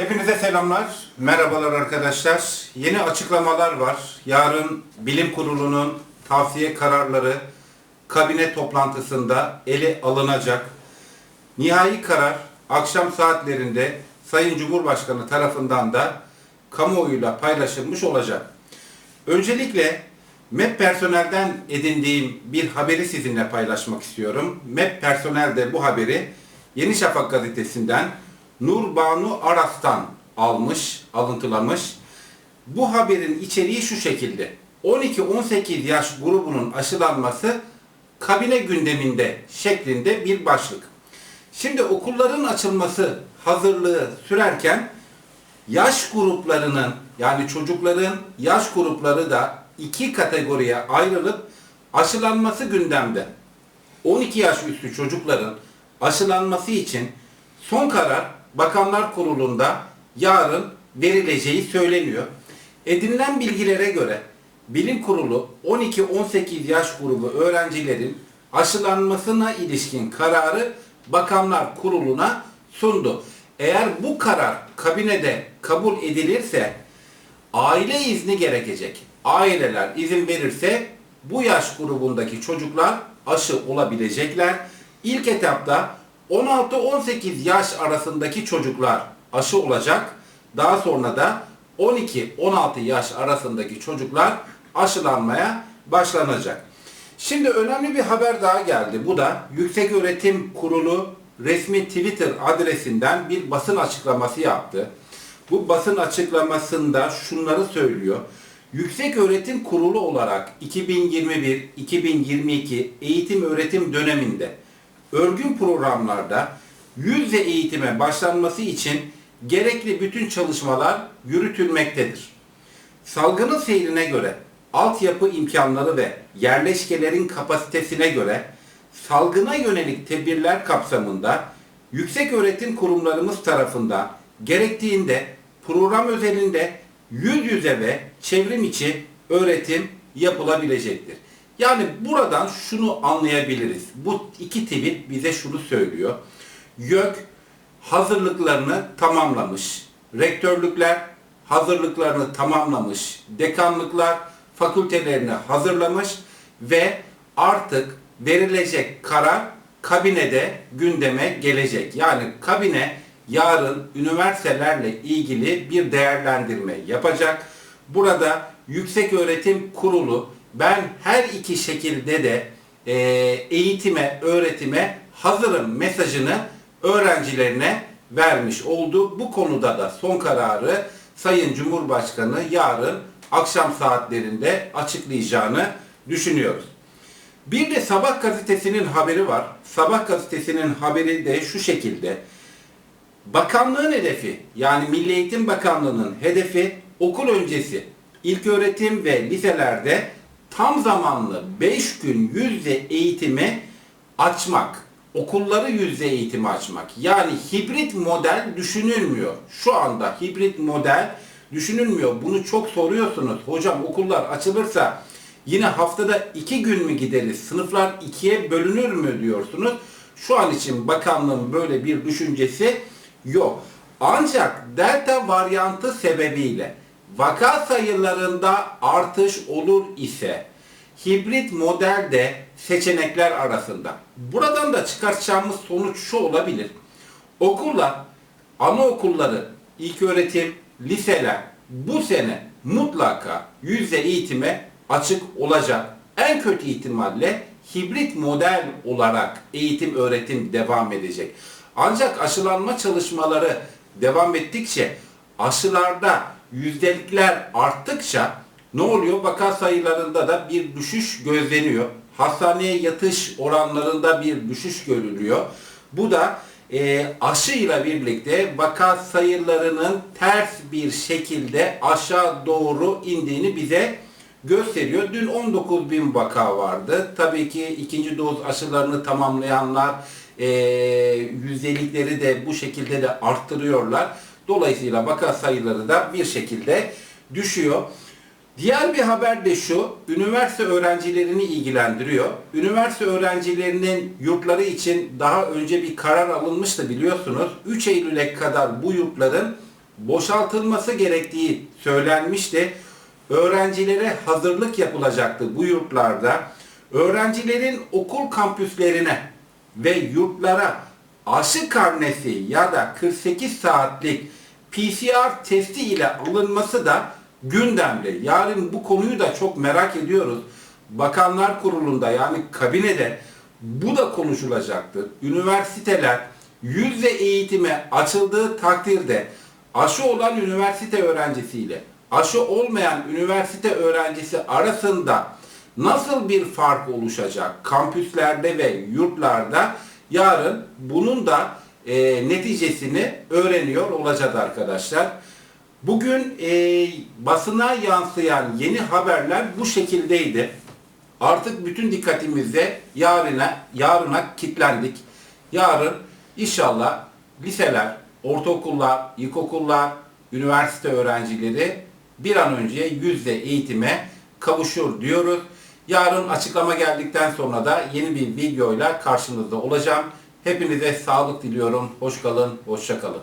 Hepinize selamlar, merhabalar arkadaşlar. Yeni açıklamalar var. Yarın bilim kurulunun tavsiye kararları kabine toplantısında ele alınacak. Nihai karar akşam saatlerinde Sayın Cumhurbaşkanı tarafından da kamuoyuyla paylaşılmış olacak. Öncelikle MEP personelden edindiğim bir haberi sizinle paylaşmak istiyorum. MEP personel de bu haberi Yeni Şafak gazetesinden Nur Banu Aras'tan almış, alıntılamış. Bu haberin içeriği şu şekilde. 12-18 yaş grubunun aşılanması kabine gündeminde şeklinde bir başlık. Şimdi okulların açılması hazırlığı sürerken yaş gruplarının yani çocukların yaş grupları da iki kategoriye ayrılıp aşılanması gündemde. 12 yaş üstü çocukların aşılanması için son karar Bakanlar Kurulu'nda yarın verileceği söyleniyor. Edinilen bilgilere göre Bilim Kurulu 12-18 yaş grubu öğrencilerin aşılanmasına ilişkin kararı Bakanlar Kurulu'na sundu. Eğer bu karar kabinede kabul edilirse aile izni gerekecek. Aileler izin verirse bu yaş grubundaki çocuklar aşı olabilecekler. İlk etapta 16-18 yaş arasındaki çocuklar aşı olacak. Daha sonra da 12-16 yaş arasındaki çocuklar aşılanmaya başlanacak. Şimdi önemli bir haber daha geldi. Bu da Yüksek Öğretim Kurulu resmi Twitter adresinden bir basın açıklaması yaptı. Bu basın açıklamasında şunları söylüyor. Yüksek Öğretim Kurulu olarak 2021-2022 eğitim öğretim döneminde örgün programlarda yüzde eğitime başlanması için gerekli bütün çalışmalar yürütülmektedir. Salgının seyrine göre altyapı imkanları ve yerleşkelerin kapasitesine göre salgına yönelik tedbirler kapsamında yüksek öğretim kurumlarımız tarafından gerektiğinde program özelinde yüz yüze ve çevrim içi öğretim yapılabilecektir. Yani buradan şunu anlayabiliriz. Bu iki tweet bize şunu söylüyor. YÖK hazırlıklarını tamamlamış. Rektörlükler hazırlıklarını tamamlamış. Dekanlıklar fakültelerini hazırlamış ve artık verilecek karar kabinede gündeme gelecek. Yani kabine yarın üniversitelerle ilgili bir değerlendirme yapacak. Burada Yüksek Öğretim Kurulu ben her iki şekilde de e, eğitime, öğretime hazırım mesajını öğrencilerine vermiş oldu. Bu konuda da son kararı Sayın Cumhurbaşkanı yarın akşam saatlerinde açıklayacağını düşünüyoruz. Bir de Sabah gazetesinin haberi var. Sabah gazetesinin haberi de şu şekilde. Bakanlığın hedefi yani Milli Eğitim Bakanlığı'nın hedefi okul öncesi ilköğretim ve liselerde tam zamanlı 5 gün yüzde eğitimi açmak. Okulları yüzde eğitimi açmak. Yani hibrit model düşünülmüyor. Şu anda hibrit model düşünülmüyor. Bunu çok soruyorsunuz. Hocam okullar açılırsa yine haftada 2 gün mü gideriz? Sınıflar ikiye bölünür mü diyorsunuz. Şu an için bakanlığın böyle bir düşüncesi yok. Ancak delta varyantı sebebiyle vaka sayılarında artış olur ise hibrit modelde seçenekler arasında. Buradan da çıkartacağımız sonuç şu olabilir. Okullar, anaokulları, ilköğretim, liseler bu sene mutlaka yüzde eğitime açık olacak. En kötü ihtimalle hibrit model olarak eğitim öğretim devam edecek. Ancak aşılanma çalışmaları devam ettikçe aşılarda yüzdelikler arttıkça ne oluyor? Vaka sayılarında da bir düşüş gözleniyor. Hastaneye yatış oranlarında bir düşüş görülüyor. Bu da e, aşıyla birlikte vaka sayılarının ters bir şekilde aşağı doğru indiğini bize gösteriyor. Dün 19 bin vaka vardı. Tabii ki ikinci doz aşılarını tamamlayanlar e, yüzdelikleri de bu şekilde de arttırıyorlar. Dolayısıyla vaka sayıları da bir şekilde düşüyor. Diğer bir haber de şu, üniversite öğrencilerini ilgilendiriyor. Üniversite öğrencilerinin yurtları için daha önce bir karar alınmıştı biliyorsunuz. 3 Eylül'e kadar bu yurtların boşaltılması gerektiği söylenmişti. Öğrencilere hazırlık yapılacaktı bu yurtlarda. Öğrencilerin okul kampüslerine ve yurtlara aşı karnesi ya da 48 saatlik PCR testi ile alınması da gündemde. Yarın bu konuyu da çok merak ediyoruz. Bakanlar Kurulu'nda yani kabinede bu da konuşulacaktır. Üniversiteler yüzde eğitime açıldığı takdirde aşı olan üniversite öğrencisiyle aşı olmayan üniversite öğrencisi arasında nasıl bir fark oluşacak kampüslerde ve yurtlarda yarın bunun da e, neticesini öğreniyor olacağız arkadaşlar. Bugün e, basına yansıyan yeni haberler bu şekildeydi. Artık bütün dikkatimizde yarına, yarına kilitlendik. Yarın inşallah liseler, ortaokullar, ilkokullar, üniversite öğrencileri bir an önce yüzde eğitime kavuşur diyoruz. Yarın açıklama geldikten sonra da yeni bir videoyla karşınızda olacağım. Hepinize sağlık diliyorum. Hoş kalın, hoşça kalın.